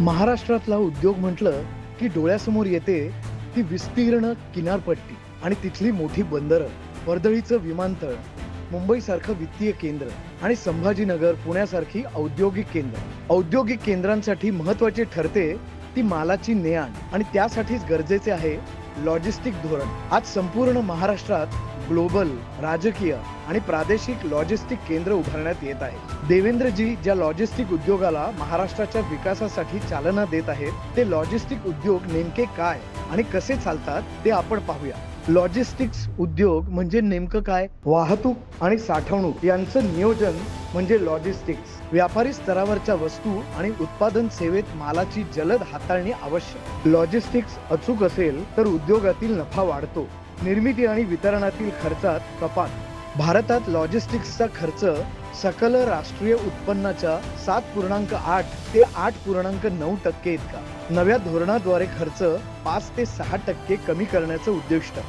महाराष्ट्रातला उद्योग म्हटलं की डोळ्यासमोर येते ती विस्तीर्ण किनारपट्टी आणि तिथली मोठी बंदरं वर्दळीचं विमानतळ मुंबईसारखं वित्तीय केंद्र आणि संभाजीनगर पुण्यासारखी औद्योगिक केंद्र. औद्योगिक केंद्रांसाठी महत्त्वाचे ठरते ती मालाची ने आण आणि त्यासाठीच गरजेचे आहे लॉजिस्टिक धोरण. आज संपूर्ण महाराष्ट्रात ग्लोबल राजकीय आणि प्रादेशिक लॉजिस्टिक केंद्र उभारण्यात येत आहे. देवेंद्रजी ज्या लॉजिस्टिक उद्योगाला महाराष्ट्राच्या विकासासाठी चालना देत आहेत ते लॉजिस्टिक उद्योग नेमके काय आणि कसे चालतात ते आपण पाहूया. लॉजिस्टिक्स उद्योग म्हणजे नेमकं काय? वाहतूक आणि साठवणूक यांचं नियोजन म्हणजे लॉजिस्टिक्स. व्यापारी स्तरावरच्या वस्तू आणि उत्पादन सेवेत मालाची जलद हाताळणी आवश्यक. लॉजिस्टिक्स अचूक असेल तर उद्योगातील नफा वाढतो. निर्मिती आणि वितरणातील खर्चात कपात. भारतात लॉजिस्टिक्सचा खर्च सकल राष्ट्रीय उत्पन्नाच्या सात पूर्णांक आठ ते आठ पूर्णांक नऊ टक्के इतका. नव्या धोरणाद्वारे खर्च पाच ते सहा टक्के कमी करण्याचं उद्दिष्ट.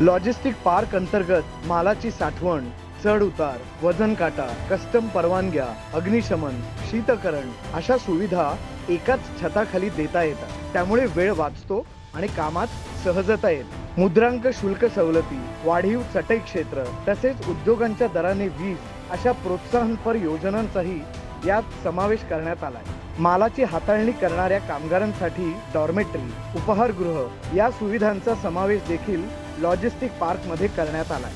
लॉजिस्टिक पार्क अंतर्गत मालाची साठवण चढ उतार वजन काटा कस्टम परवानग्या अग्निशमन शीतकरण अशा सुविधा एकाच छताखाली देता येतात. त्यामुळे वेळ वाचतो आणि कामात सहजता येते. मुद्रांक शुल्क सवलती वाढीव चटई क्षेत्र तसेच उद्योगांच्या दराने वीज अशा प्रोत्साहनपर योजनांचाही यात समावेश करण्यात आलाय. मालाची हाताळणी करणाऱ्या कामगारांसाठी डॉर्मेटरी उपहारगृह या सुविधांचा समावेश देखील लॉजिस्टिक पार्कमध्ये करण्यात आलाय.